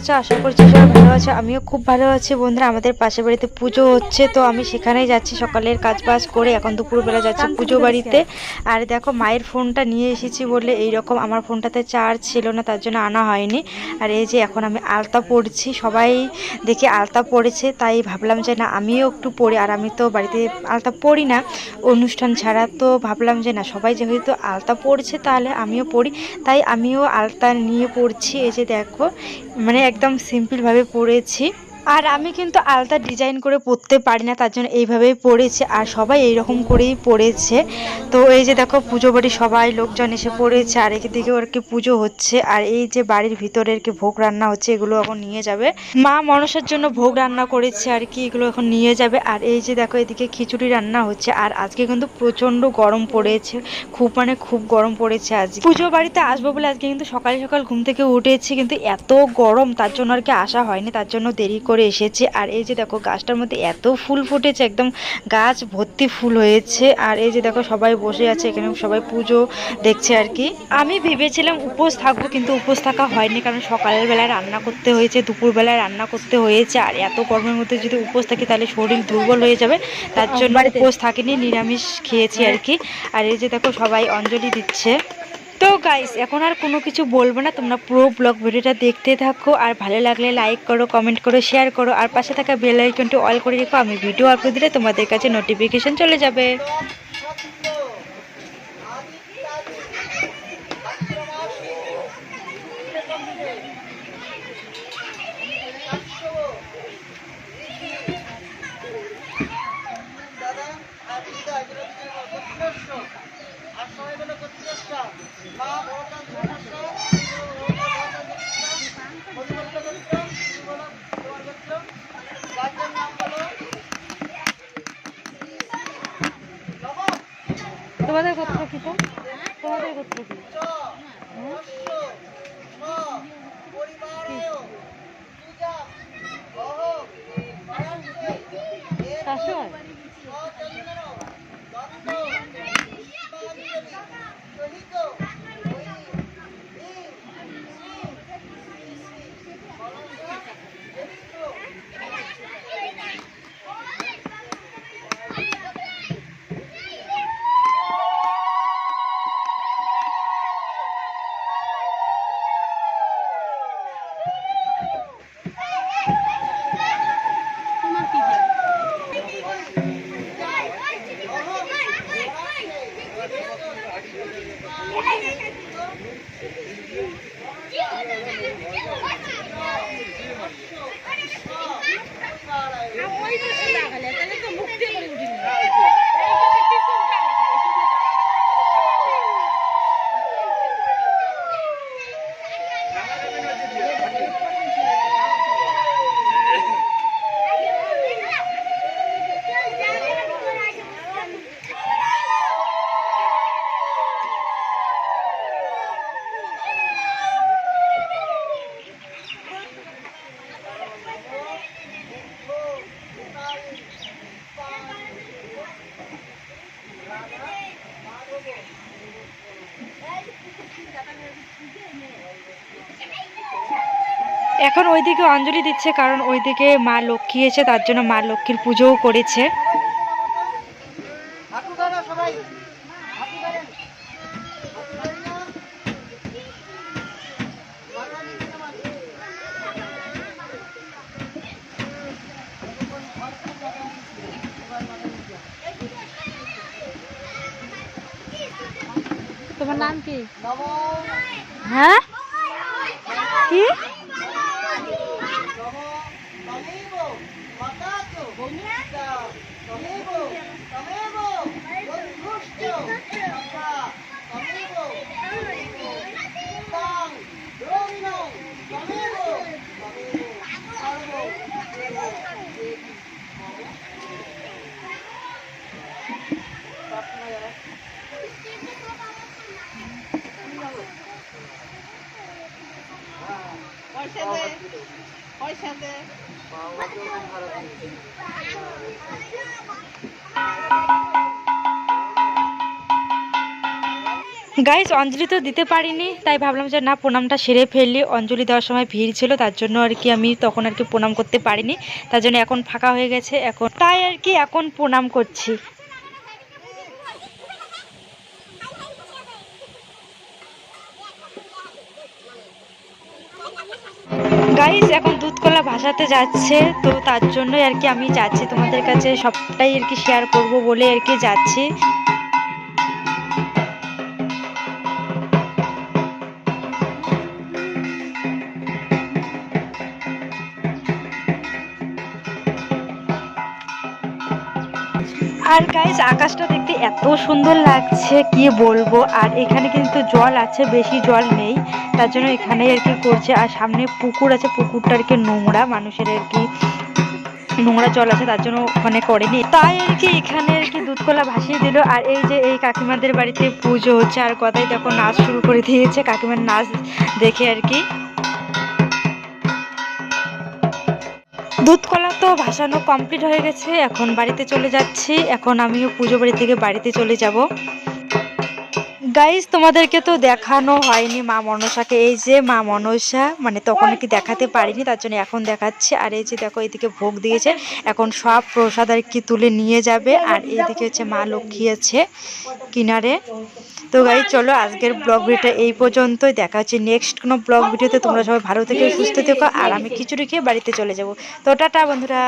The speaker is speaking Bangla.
আছো আশা করছি সবাই ভালো আছো। আমিও খুব ভালো আছি বন্ধুরা। আমাদের পাশের বাড়িতে পুজো হচ্ছে তো আমি সেখানেই যাচ্ছি। সকালের কাজ বাজ করে এখন দুপুরবেলা যাচ্ছি পুজো বাড়িতে। আর দেখো মায়ের ফোনটা নিয়ে এসেছি বলে এই রকম আমার ফোনটাতে চার্জ ছিল না তার জন্য আনা হয়নি। আর এই যে এখন আমি আলতা পড়ছি সবাই দেখে আলতা পড়েছে তাই ভাবলাম যে না আমিও একটু পড়ি আর আমি তো বাড়িতে আলতা পড়ি না অনুষ্ঠান ছাড়া তো ভাবলাম যে না সবাই যেহেতু আলতা পড়ছে তাহলে আমিও পড়ি তাই আমিও আলতা নিয়ে পড়ছি এই যে দেখো মানে একদম সিম্পলভাবে পড়েছি। আর আমি কিন্তু আলতা ডিজাইন করে পরতে পারি না, তার জন্য এইভাবেই পড়েছে। আর সবাই এইরকম করেই পড়েছে। তো এই যে দেখো, পুজো বাড়ি সবাই লোকজন এসে পড়েছে, আর এদিকে ওর কি পুজো হচ্ছে। আর এই যে বাড়ির ভিতরের কি ভোগ রান্না হচ্ছে, এগুলো এখন নিয়ে যাবে। মা মনসার জন্য ভোগ রান্না করেছে, আর কি এগুলো এখন নিয়ে যাবে। আর এই যে দেখো, এদিকে খিচুড়ি রান্না হচ্ছে। আর আজকে কিন্তু প্রচণ্ড গরম পড়েছে। খুব মানে খুব গরম পড়েছে আজ পুজো বাড়িতে আসব বলে আজকে কিন্তু সকাল সকাল ঘুম থেকে উঠেছি, কিন্তু এত গরম, তার জন্য আর কি আসা হয়নি, তার জন্য দেরি করে এসেছি। আর এই যে দেখো গাছটার মধ্যে এত ফুল ফুটেছে একদম গাছ ভর্তি ফুল হয়েছে। আর এই যে দেখো সবাই বসে আছে এখানে সবাই পুজো দেখছে আর কি। আমি ভেবেছিলাম উপোস থাকব কিন্তু উপোস থাকা হয়নি কারণ সকালের বেলায় রান্না করতে হয়েছে দুপুরবেলায় রান্না করতে হয়েছে। আর এত গরমের মধ্যে যদি উপোস থাকি তাহলে শরীর দুর্বল হয়ে যাবে। তার জন্য উপোস থাকিনি নিরামিষ খেয়েছি আর কি। আর এই যে দেখো সবাই অঞ্জলি দিচ্ছে। তো গাইস এখন আর কোনো কিছু বলব না। তোমরা পুরো ব্লগ ভিডিওটা দেখতে থাকো। আর ভালো লাগলে লাইক করো কমেন্ট করো শেয়ার করো। আর পাশে থাকা বেল আইকনটি অল করে রেখো। আমি ভিডিও আপলোড দিলে তোমাদের কাছে নোটিফিকেশন চলে যাবে। Atención. Right এখন ওইদিকে অঞ্জলি দিচ্ছে কারণ ওইদিকে মা লক্ষ্মী এসে তার জন্য মা লক্ষ্মীর পুজোও করেছে। তোমার নাম কি নমো হ্যাঁ কি নমো তমেব গাইস অঞ্জলি তো দিতে পারিনি, তাই ভাবলাম যে না, প্রণামটা সেরে ফেললি অঞ্জলি দেওয়ার সময় ভিড় ছিল, তার জন্য আর কি আমি তখন আর কি প্রণাম করতে পারিনি। তার জন্য এখন ফাঁকা হয়ে গেছে, এখন তাই আর কি এখন প্রণাম করছি। গাইস এখন দুধ কলা ভাসাতে যাচ্ছে, তো তার জন্যই আর কি আমি যাচ্ছি। তোমাদের কাছে সবটাই আর কি শেয়ার করব বলে আর কি যাচ্ছি। আর গাইস আকাশটা দেখতে এত সুন্দর লাগছে, কি বলব? আর এখানে কিন্তু জল আছে, বেশি জল নেই, তার জন্য এখানে আর কি করছে। আর সামনে পুকুর আছে, পুকুরটা আর কি নোংরা, মানুষের আর কি নোংরা জল আছে, তার জন্য ওখানে করেনি। তাই আর কি এখানে আর কি দুধকলা ভাসিয়ে দিল। আর এই যে এই কাকিমাদের বাড়িতে পুজো হচ্ছে, আর কথাই দেখো, নাচ শুরু করে দিয়েছে, কাকিমার নাচ দেখে আর কি। দুধ কলা তো ভাসানো কমপ্লিট হয়ে গেছে, এখন বাড়িতে চলে যাচ্ছি। এখন আমিও পুজো বাড়ি থেকে বাড়িতে চলে যাব। গাইজ তোমাদেরকে তো দেখানো হয়নি মা মনসাকে। এই যে মা মনসা মানে তখন কি দেখাতে পারিনি, তার জন্য এখন দেখাচ্ছি। আর এই যে দেখো, এদিকে ভোগ দিয়েছে। এখন সব প্রসাদ আর কি তুলে নিয়ে যাবে। আর এদিকে হচ্ছে মা লক্ষ্মী আছে কিনারে। তো গাই চলো আজকের ব্লগ ভিডিওটা এই পর্যন্তই। দেখা হচ্ছে নেক্সট কোনো ব্লগ ভিডিওতে তোমরা সবাই ভালো থেকে, সুস্থ থেকো, আর আমি খিচুড়ি খেয়ে বাড়িতে চলে যাব। তো টাটা বন্ধুরা।